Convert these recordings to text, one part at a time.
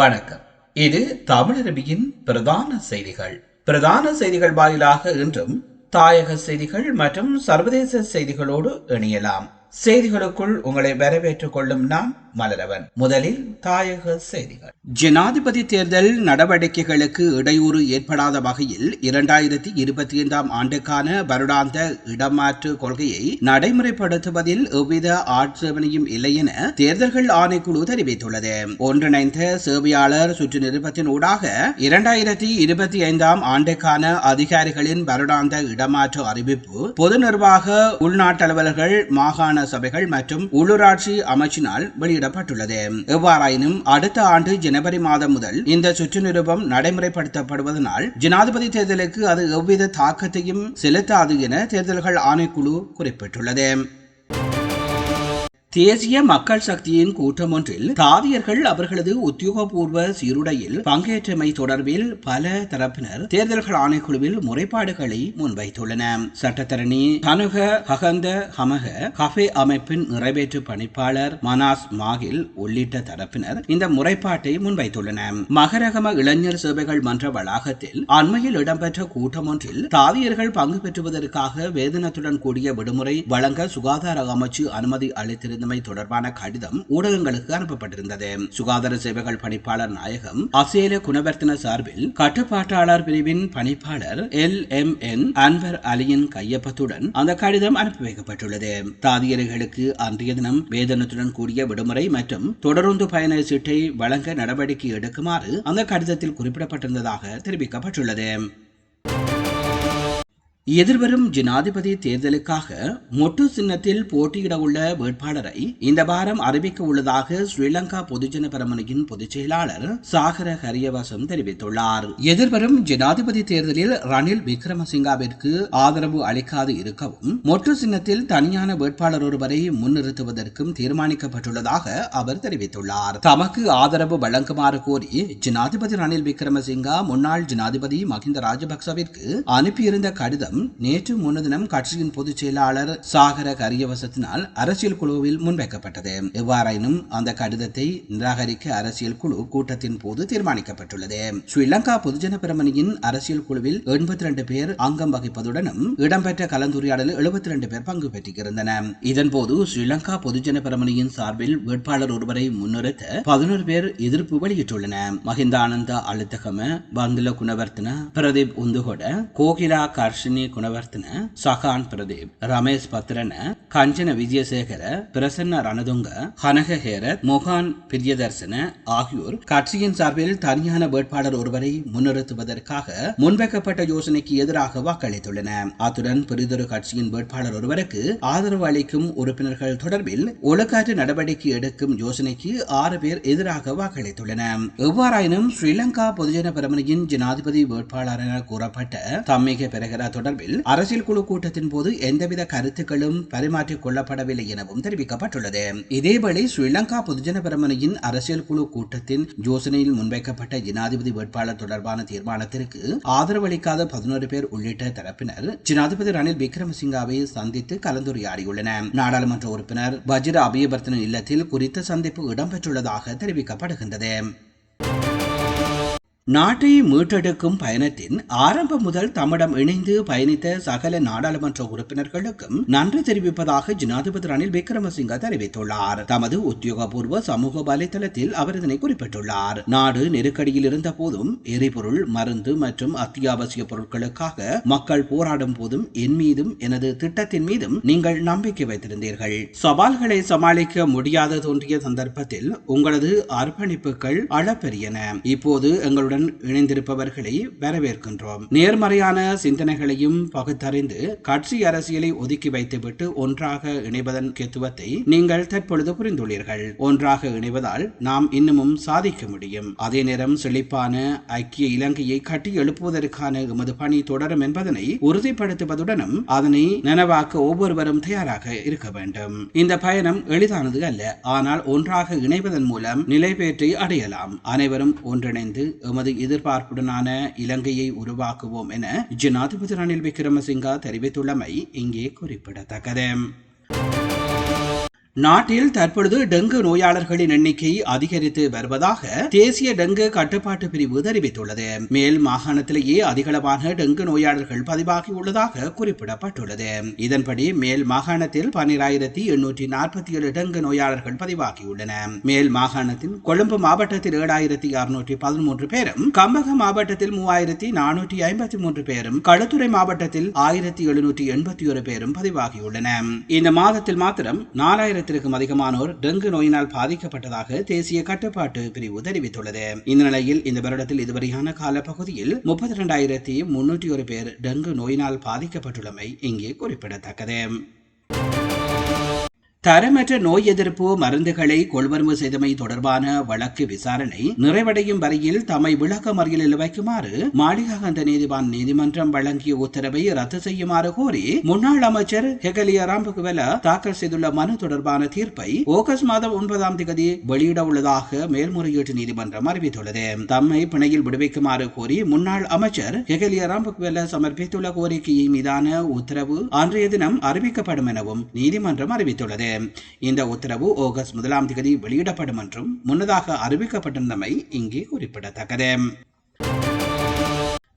வணக்கம். இது தமிழரபியின் பிரதான செய்திகள். பிரதான செய்திகள் வாயிலாக இன்றும் தாயக செய்திகள் மற்றும் சர்வதேச செய்திகளோடு இணையலாம். செய்திகளுக்குள் உங்களை வரவேற்றுக் கொள்ளும் நான் மலரவன். முதலில் தாயக செய்திகள். ஜனாதிபதி தேர்தல் நடவடிக்கைகளுக்கு இடையூறு ஏற்படாத வகையில் இரண்டாயிரத்தி இருபத்தி ஐந்தாம் ஆண்டுக்கான வருடாந்த இடமாற்று கொள்கையை நடைமுறைப்படுத்துவதில் எவ்வித ஆட்சேபனையும் இல்லை என தேர்தல்கள் ஆணைக்குழு தெரிவித்துள்ளது. ஒன்றிணைந்த சேவையாளர் சுற்று நிருபத்தின் ஊடாக இரண்டாயிரத்தி இருபத்தி ஐந்தாம் ஆண்டுக்கான அதிகாரிகளின் வருடாந்த இடமாற்று அறிவிப்பு பொது நிர்வாக உள்நாட்டலுவலர்கள் மாகாண சபைகள் மற்றும் உள்ளூராட்சி அமைச்சினால் வெளியிடப்பட்டுள்ளது எவ்வாறாயினும் அடுத்த ஆண்டு ஜனவரி மாதம் முதல் இந்த சுற்று நிருபம் நடைமுறைப்படுத்தப்படுவதனால் ஜனாதிபதி தேர்தலுக்கு அது எவ்வித தாக்கத்தையும் செலுத்தாது என தேர்தல்கள் ஆணைக்குழு குறிப்பிட்டுள்ளது. தேசிய மக்கள் சக்தியின் கூட்டம் ஒன்றில் தாதியர்கள் அவர்களது உத்தியோகபூர்வ சீருடையில் பங்கேற்றமை தொடர்பில் பல தரப்பினர் தேர்தல்கள் ஆணைக்குழுவில் முறைப்பாடுகளை முன்வைத்துள்ளன. சட்டத்தரணி தனுக ஹகந்த ஹமக கஃபே அமைப்பின் நிறைவேற்று பணிப்பாளர் மனாஸ் மாகில் உள்ளிட்ட தரப்பினர் இந்த முறைப்பாட்டை முன்வைத்துள்ளன. மகரகம இளைஞர் சேவைகள் மன்ற வளாகத்தில் அண்மையில் இடம்பெற்ற கூட்டம் ஒன்றில் தாதியர்கள் பங்கு பெற்றுவதற்காக வேதனத்துடன் கூடிய விடுமுறை வழங்க சுகாதார அமைச்சு அனுமதி அளித்திருந்த இருந்தமை தொடர்பான கடிதம் ஊடகங்களுக்கு அனுப்பப்பட்டிருந்தது. சுகாதார சேவைகள் பணிப்பாளர் நாயகம் அசேல குணவர்த்தன சார்பில் கட்டுப்பாட்டாளர் பிரிவின் பணிப்பாளர் எல். எம். என். அன்வர் அலியின் கையொப்பத்துடன் அந்த கடிதம் அனுப்பி வைக்கப்பட்டுள்ளது. தாதியர்களுக்கு அன்றைய தினம் வேதனத்துடன் கூடிய விடுமுறை மற்றும் தொடருந்து பயண சீட்டை வழங்க நடவடிக்கை எடுக்குமாறு அந்த கடிதத்தில் குறிப்பிடப்பட்டிருந்ததாக தெரிவிக்கப்பட்டுள்ளது. எதிர்வரும் ஜனாதிபதி தேர்தலுக்காக மொட்டு சின்னத்தில் போட்டியிடவுள்ள வேட்பாளரை இந்த வாரம் அறிவிக்க உள்ளதாக ஸ்ரீலங்கா பொதுஜன பெரமுனையின் பொதுச் செயலாளர் சாகர ஹரியவசம் தெரிவித்துள்ளார். எதிர்வரும் ஜனாதிபதி தேர்தலில் ரணில் விக்ரமசிங்காவிற்கு ஆதரவு அளிக்காது இருக்கவும் மொட்டு சின்னத்தில் தனியான வேட்பாளர் ஒருவரை முன்னிறுத்துவதற்கும் தீர்மானிக்கப்பட்டுள்ளதாக அவர் தெரிவித்துள்ளார். தமக்கு ஆதரவு வழங்குமாறு கோரி ஜனாதிபதி ரணில் விக்ரமசிங்கா முன்னாள் ஜனாதிபதி மஹிந்த ராஜபக்சவிற்கு அனுப்பியிருந்த கடிதம் நேற்று முன்னதினம் கட்சியின் பொதுச் செயலாளர் சாகர கரியவசத்தினால் அரசியல் குழுவில் முன்வைக்கப்பட்டது. எவ்வாறாயினும் அந்த கடிதத்தை நிராகரிக்க அரசியல் குழு கூட்டத்தின் போது தீர்மானிக்கப்பட்டுள்ளது. ஸ்ரீலங்கா பொதுஜன பிரமணியின் அரசியல் குழுவில் எண்பத்தி இரண்டு பேர் அங்கம் வகிப்பதுடனும் இடம்பெற்ற கலந்துரையாடலில் எழுபத்தி இரண்டு பேர் பங்கு பெற்றிருந்தனர். இதன்போது ஸ்ரீலங்கா பொதுஜன பிரமணியின் சார்பில் வேட்பாளர் ஒருவரை முன்னிறுத்த பதினோரு பேர் எதிர்ப்பு வெளியிட்டுள்ளனர் மஹிந்தானந்த அழுத்தகம பந்துல குணவர்த்தன பிரதீப் உந்துகொட கோகிலா கர்ஷினி குணவர்த்தன சகான் பிரதீப் ரமேஷ் பத்ரன கஞ்சன விஜயசேகர பிரசன்ன ரணதுங்க ஹனக ஹேரத் மொஹான் பிரியதர்சன ஆகியோர் கட்சியின் சார்பில் தனியான வேட்பாளர் ஒருவரை முன்னிறுத்துவதற்காக முன்வைக்கப்பட்ட யோசனைக்கு எதிராக வாக்களித்துள்ளன அத்துடன் பெரிதொரு கட்சியின் வேட்பாளர் ஒருவருக்கு ஆதரவு அளிக்கும் உறுப்பினர்கள் தொடர்பில் ஒழுக்காற்று நடவடிக்கை எடுக்கும் யோசனைக்கு ஆறு பேர் எதிராக வாக்களித்துள்ளனர். எவ்வாறாயினும் ஸ்ரீலங்கா பொதுஜன பிரமணியின் ஜனாதிபதி வேட்பாளர் என கூறப்பட்ட தம்மிக தொடர் தொடர்பில் அரசியல் குழு கூட்டத்தின் போது எந்தவித கருத்துக்களும் பரிமாற்றிக் கொள்ளப்படவில்லை எனவும் தெரிவிக்கப்பட்டுள்ளது. இதேவேளை ஸ்ரீலங்கா பொதுஜன பெருமனையின் அரசியல் குழு கூட்டத்தின் யோசனையில் முன்வைக்கப்பட்ட ஜனாதிபதி வேட்பாளர் தொடர்பான தீர்மானத்திற்கு ஆதரவு அளிக்காத பதினோரு பேர் உள்ளிட்ட தரப்பினர் ஜனாதிபதி ரணில் விக்ரமசிங்காவை சந்தித்து கலந்துரையாடியுள்ளனர் நாடாளுமன்ற உறுப்பினர் வஜிர அபியவர்த்தன இல்லத்தில் குறித்த சந்திப்பு இடம்பெற்றுள்ளதாக தெரிவிக்கப்படுகின்றது. நாட்டை மீட்டெடுக்கும் பயணத்தின் ஆரம்பம் முதல் தம்மிடம் இணைந்து பயணித்த சகல நாடாளுமன்ற உறுப்பினர்களுக்கும் நன்றி தெரிவிப்பதாக ஜனாதிபதி ரணில் விக்ரமசிங்க தெரிவித்துள்ளார். தமது உத்தியோகபூர்வ சமூக வலைதளத்தில் அவர் இதனை குறிப்பிட்டுள்ளார். நாடு நெருக்கடியில் இருந்த போதும் எரிபொருள் மருந்து மற்றும் அத்தியாவசிய பொருட்களுக்காக மக்கள் போராடும் போதும் என் மீதும் எனது திட்டத்தின் மீதும் நீங்கள் நம்பிக்கை வைத்திருந்தீர்கள். சவால்களை சமாளிக்க முடியாத தோன்றிய சந்தர்ப்பத்தில் உங்களது அர்ப்பணிப்புகள் அளப்பெரியன இப்போது எங்களுடன் இணைந்திருப்பவர்களை வரவேற்கின்றோம். நேர்மறையான சிந்தனைகளையும் பகுத்தறிந்து கட்சி அரசியலை ஒதுக்கி வைத்துவிட்டு ஒன்றாக இணைவதன் முக்கியத்துவத்தை நீங்கள் தற்பொழுது புரிந்துள்ளீர்கள். ஒன்றாக இணைவதால் நாம் இன்னமும் சாதிக்க முடியும். அதே நேரம் செழிப்பான ஐக்கிய இலங்கையை கட்டி எழுப்புவதற்கான எமது பணி தொடரும் என்பதனை உறுதிப்படுத்துவதுடனும் அதனை நனவாக்க ஒவ்வொருவரும் தயாராக இருக்க வேண்டும். இந்த பயணம் எளிதானது அல்ல. ஆனால் ஒன்றாக இணைவதன் மூலம் நிலைபேற்றை அடையலாம். அனைவரும் ஒன்றிணைந்து எமது எதிர்பார்ப்புடனான இலங்கையை உருவாக்குவோம் என ஜனாதிபதி ரணில் விக்ரமசிங்கா தெரிவித்துள்ளமை இங்கே குறிப்பிடத்தக்கது. நாட்டில் தற்பொழுது டெங்கு நோயாளர்களின் எண்ணிக்கை அதிகரித்து வருவதாக தேசிய டெங்கு கட்டுப்பாட்டு பிரிவு தெரிவித்துள்ளது. மேல் மாகாணத்திலேயே அதிகளவான டெங்கு நோயாளர்கள் பதிவாகியுள்ளதாக குறிப்பிடப்பட்டுள்ளது. இதன்படி மேல் மாகாணத்தில் பன்னிராயிரத்தி எண்ணூற்றி நாற்பத்தி ஏழு டெங்கு நோயாளர்கள் பதிவாகியுள்ளன. மேல் மாகாணத்தில் கொழும்பு மாவட்டத்தில் ஏழாயிரத்தி அறுநூற்றி பதிமூன்று பேரும் கம்பக மாவட்டத்தில் மூவாயிரத்தி நானூற்றி ஐம்பத்தி மூன்று பேரும் களுத்துறை மாவட்டத்தில் ஆயிரத்தி எழுநூற்றி எண்பத்தி ஒரு பேரும் பதிவாகியுள்ளன. இந்த மாதத்தில் மாத்திரம் நாலாயிரத்தி ஆயிரத்திற்கும் அதிகமானோர் டெங்கு நோயினால் பாதிக்கப்பட்டதாக தேசிய கட்டுப்பாட்டு பிரிவு தெரிவித்துள்ளது. இந்த நிலையில் இந்த வருடத்தில் இதுவரையான காலப்பகுதியில் முப்பத்தி இரண்டாயிரத்தி முன்னூற்றி ஒரு பேர் டெங்கு நோயினால் பாதிக்கப்பட்டுள்ளமை இங்கே குறிப்பிடத்தக்கது. தரமற்ற நோய் எதிர்ப்பு மருந்துகளை கொள்வனவு செய்தமை தொடர்பான வழக்கு விசாரணை நிறைவடையும் வரையில் தம்மை விளக்க மறியலில் வைக்குமாறு மாளிகாகந்த நீதிவான் நீதிமன்றம் வழங்கிய உத்தரவை ரத்து செய்யுமாறு கோரி முன்னாள் அமைச்சர் ஹெகலிய ராம்பகுவல தாக்கல் செய்துள்ள மனு தொடர்பான தீர்ப்பை ஆகஸ்ட் மாதம் ஒன்பதாம் தேதி வெளியிட உள்ளதாக மேல்முறையீட்டு நீதிமன்றம் அறிவித்துள்ளது. தம்மை பிணையில் விடுவிக்குமாறு கோரி முன்னாள் அமைச்சர் ஹெகலிய ராம்பகுவல சமர்ப்பித்துள்ள கோரிக்கையை மீதான உத்தரவு அன்றைய தினம் அறிவிக்கப்படும் எனவும் நீதிமன்றம் அறிவித்துள்ளது. இந்த உத்தரவு ஆகஸ்ட் முதலாம் தேதி வெளியிடப்படும் என்றும் முன்னதாக அறிவிக்கப்பட்டிருந்தமை இங்கே குறிப்பிடத்தக்கது.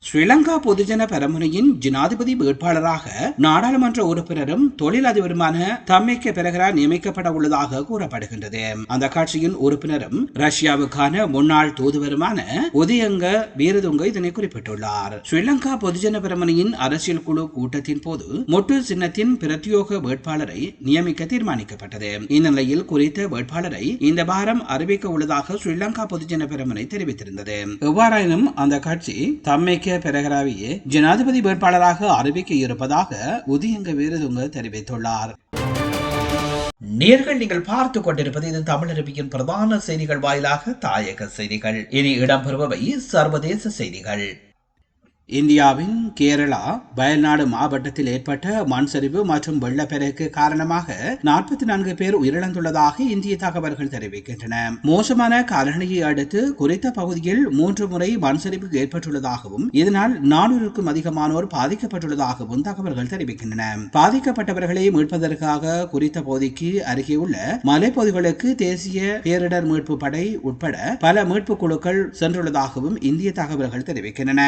ஸ்ரீலங்கா பொதுஜன பெரமுனையின் ஜனாதிபதி வேட்பாளராக நாடாளுமன்ற உறுப்பினரும் தொழிலதிபருமான தம்மிக்க பெரகரா நியமிக்கப்பட உள்ளதாக கூறப்படுகின்றது. அந்த கட்சியின் உறுப்பினரும் ரஷ்யாவுக்கான முன்னாள் தூதுவருமான உதயங்க வீரதுங்க இதனை குறிப்பிட்டுள்ளார். ஸ்ரீலங்கா பொதுஜன பெரமுனையின் அரசியல் குழு கூட்டத்தின் போது மொட்டு சின்னத்தின் பிரத்யோக வேட்பாளரை நியமிக்க தீர்மானிக்கப்பட்டது. இந்த நிலையில் குறித்த வேட்பாளரை இந்த வாரம் அறிவிக்க உள்ளதாக ஸ்ரீலங்கா பொதுஜன பெரமுனை தெரிவித்திருந்தது. எவ்வாறாயினும் அந்த கட்சி தம்மைக்கு பெரகராவியே ஜனாதிபதி வேட்பாளராக அறிவிக்க இருப்பதாக உதயங்க வீரதுங்க தெரிவித்துள்ளார். நேர்கள் நீங்கள் பார்த்து கொண்டிருப்பது இது தமிழருவியின் பிரதான செய்திகள் வாயிலாக தாயக செய்திகள். இனி இடம்பெறுபவை சர்வதேச செய்திகள். இந்தியாவின் கேரளா வயல்நாடு மாவட்டத்தில் ஏற்பட்ட மண் சரிவு மற்றும் வெள்ளப்பெருக்கு காரணமாக நாற்பத்தி நான்கு பேர் உயிரிழந்துள்ளதாக இந்திய தகவல்கள் தெரிவிக்கின்றன. மோசமான காலநிலையை அடுத்து குறித்த பகுதியில் மூன்று முறை மண் சரிவு ஏற்பட்டுள்ளதாகவும் இதனால் நானூறுக்கும் அதிகமானோர் பாதிக்கப்பட்டுள்ளதாகவும் தகவல்கள் தெரிவிக்கின்றன. பாதிக்கப்பட்டவர்களை மீட்பதற்காக குறித்த பகுதிக்கு அருகே உள்ள மலைப்பகுதிகளுக்கு தேசிய பேரிடர் மீட்பு படை உட்பட பல மீட்பு குழுக்கள் சென்றுள்ளதாகவும் இந்திய தகவல்கள் தெரிவிக்கின்றன.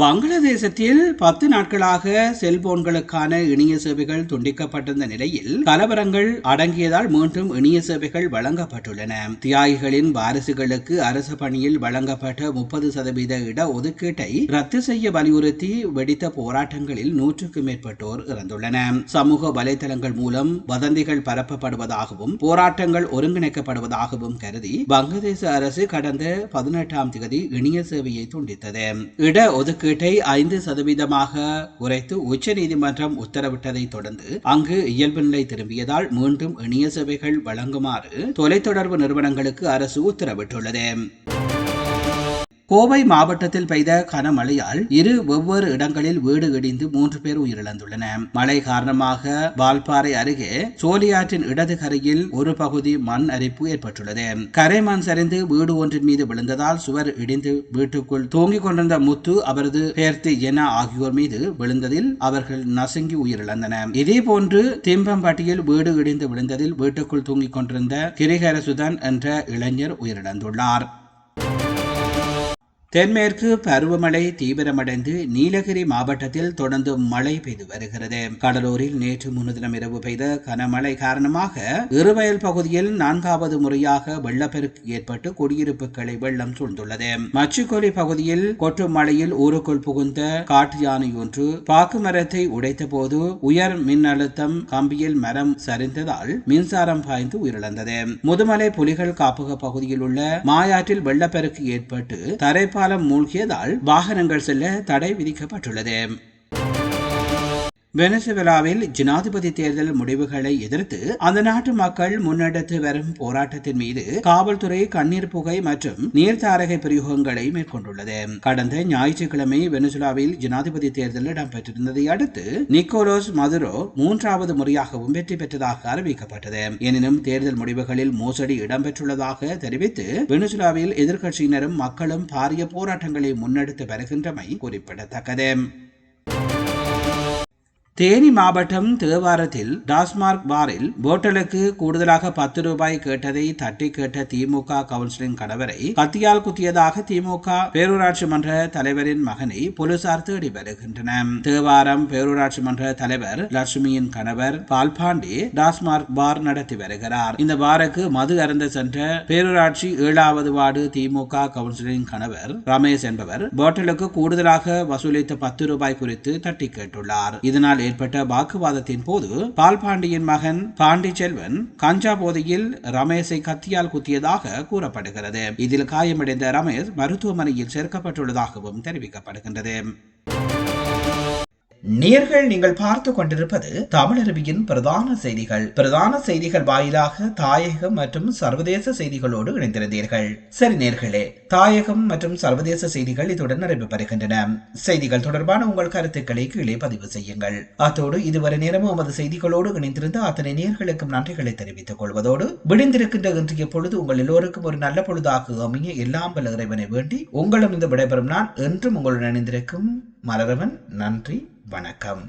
பங்களாதேசத்தில் பத்து நாட்களாக செல்போன்களுக்கான இணைய சேவைகள் துண்டிக்கப்பட்டிருந்த நிலையில் கலவரங்கள் அடங்கியதால் மீண்டும் இணைய சேவைகள் வழங்கப்பட்டுள்ளன. தியாகிகளின் வாரிசுகளுக்கு அரசு பணியில் வழங்கப்பட்ட முப்பது சதவீத இட ஒதுக்கீட்டை ரத்து செய்ய வலியுறுத்தி வெடித்த போராட்டங்களில் நூற்றுக்கும் மேற்பட்டோர் இறந்துள்ளனர். சமூக வலைதளங்கள் மூலம் வதந்திகள் பரப்பப்படுவதாகவும் போராட்டங்கள் ஒருங்கிணைக்கப்படுவதாகவும் கருதி வங்கதேச அரசு கடந்த பதினெட்டாம் தேதி இணைய சேவையை துண்டித்தது. இட ஒதுக்க ஒதுக்கீட்டை ஐந்து சதவீதமாக குறைத்து உச்சநீதிமன்றம் உத்தரவிட்டதைத் உத்தரவிட்டதை தொடர்ந்து அங்கு இயல்பு நிலை திரும்பியதால் மீண்டும் இணைய சேவைகள் வழங்குமாறு தொலைத்தொடர்பு நிறுவனங்களுக்கு அரசு உத்தரவிட்டுள்ளது. கோவை மாவட்டத்தில் பெய்த கனமழையால் இரு வெவ்வேறு இடங்களில் வீடு இடிந்து மூன்று பேர் உயிரிழந்துள்ளன மழை காரணமாக வால்பாறை அருகே சோலியாற்றின் இடது கரையில் ஒரு பகுதி மண் அரிப்பு ஏற்பட்டுள்ளது. கரை மண் சரிந்து வீடு ஒன்றின் மீது விழுந்ததால் சுவர் இடிந்து வீட்டுக்குள் தூங்கிக் கொண்டிருந்த முத்து அவரது பேர்த்தி என ஆகியோர் மீது விழுந்ததில் அவர்கள் நசுங்கி உயிரிழந்தனர். இதே போன்று திம்பம்பட்டியில் வீடு இடிந்து விழுந்ததில் வீட்டுக்குள் தூங்கிக் கொண்டிருந்த கிரிகரசுதன் என்ற இளைஞர் உயிரிழந்துள்ளார். தென்மேற்கு பருவமழை தீவிரமடைந்து நீலகிரி மாவட்டத்தில் தொடர்ந்து மழை பெய்து வருகிறது. கடலூரில் நேற்று முன்தினம் இரவு பெய்த கனமழை காரணமாக இருவயல் பகுதியில் நான்காவது முறையாக வெள்ளப்பெருக்கு ஏற்பட்டு குடியிருப்புகளை வெள்ளம் சூழ்ந்துள்ளது. மச்சுக்கொலி பகுதியில் கொட்டும் மழையில் ஊருக்குள் புகுந்த காட்டு யானை ஒன்று பாக்கு மரத்தை உடைத்த போது உயர் மின் அழுத்தம் கம்பியில் மரம் சரிந்ததால் மின்சாரம் பாய்ந்து உயிரிழந்தது. முதுமலை புலிகள் காப்பக பகுதியில் உள்ள மாயாற்றில் வெள்ளப்பெருக்கு ஏற்பட்டு தரைப்பா பாலம் மூழ்கியதால் வாகனங்கள் செல்ல தடை விதிக்கப்பட்டுள்ளது. வெனசுவேலாவில் ஜனாதிபதி தேர்தல் முடிவுகளை எதிர்த்து அந்த நாட்டு மக்கள் முன்னெடுத்து வரும் போராட்டத்தின் மீது காவல்துறை கண்ணீர் புகை மற்றும் நீர்த்தாரகை பிரயோகங்களை மேற்கொண்டுள்ளது. கடந்த ஞாயிற்றுக்கிழமை வெனசுலாவில் ஜனாதிபதி தேர்தல் இடம்பெற்றிருந்ததை அடுத்து நிக்கோலோஸ் மதுரோ மூன்றாவது முறையாகவும் வெற்றி பெற்றதாக அறிவிக்கப்பட்டது. எனினும் தேர்தல் முடிவுகளில் மோசடி இடம்பெற்றுள்ளதாக தெரிவித்து வெனசுலாவில் எதிர்க்கட்சியினரும் மக்களும் பாரிய போராட்டங்களை முன்னெடுத்து வருகின்றமை குறிப்பிடத்தக்கது. தேனி மாவட்டம் தேவாரத்தில் டாஸ்மார்க் பாரில் போட்டலுக்கு கூடுதலாக பத்து ரூபாய் கேட்டதை தட்டி கேட்ட திமுக கவுன்சிலின் கணவரை கத்தியால் குத்தியதாக திமுக பேரூராட்சி மன்ற தலைவரின் மகனை போலீசார் தேடி வருகின்றனர். தேவாரம் பேரூராட்சி மன்ற தலைவர் லட்சுமியின் கணவர் பால்பாண்டி டாஸ்மார்க் பார் நடத்தி வருகிறார். இந்த பாருக்கு மது அருந்த சென்ற பேரூராட்சி ஏழாவது வார்டு திமுக கவுன்சிலின் கணவர் ரமேஷ் என்பவர் போட்டலுக்கு கூடுதலாக வசூலித்த பத்து ரூபாய் குறித்து தட்டி கேட்டுள்ளார். இதனால் ஏற்பட்ட வாக்குவாதத்தின் போது பால்பாண்டியின் மகன் பாண்டி செல்வன் கஞ்சா போதையில் ரமேஷை கத்தியால் குத்தியதாக கூறப்படுகிறது. இதில் காயமடைந்த ரமேஷ் மருத்துவமனையில் சேர்க்கப்பட்டுள்ளதாகவும் தெரிவிக்கப்படுகின்றது. நேர்கள் நீங்கள் பார்த்து கொண்டிருப்பது தமிழருவியின் பிரதான செய்திகள். பிரதான செய்திகள் வாயிலாக தாயகம் மற்றும் சர்வதேச செய்திகளோடு இணைந்திருந்தீர்கள். சரி நேர்களே தாயகம் மற்றும் சர்வதேச செய்திகள் இத்துடன் நிறைவு பெறுகின்றன. செய்திகள் தொடர்பான உங்கள் கருத்துக்களை கீழே பதிவு செய்யுங்கள். அத்தோடு இதுவரை நேரமும் உமது செய்திகளோடு இணைந்திருந்த அத்தனை நேர்களுக்கும் நன்றிகளை தெரிவித்துக் கொள்வதோடு விடிந்திருக்கின்ற இன்றைய பொழுது உங்கள் எல்லோருக்கும் ஒரு நல்ல பொழுதாக அமைய எல்லாம் வல்ல இறைவனை வேண்டி உங்களும் இந்த விடைபெறும் நான் என்றும் உங்களுடன் இணைந்திருக்கும் மலரவன். நன்றி. வணக்கம்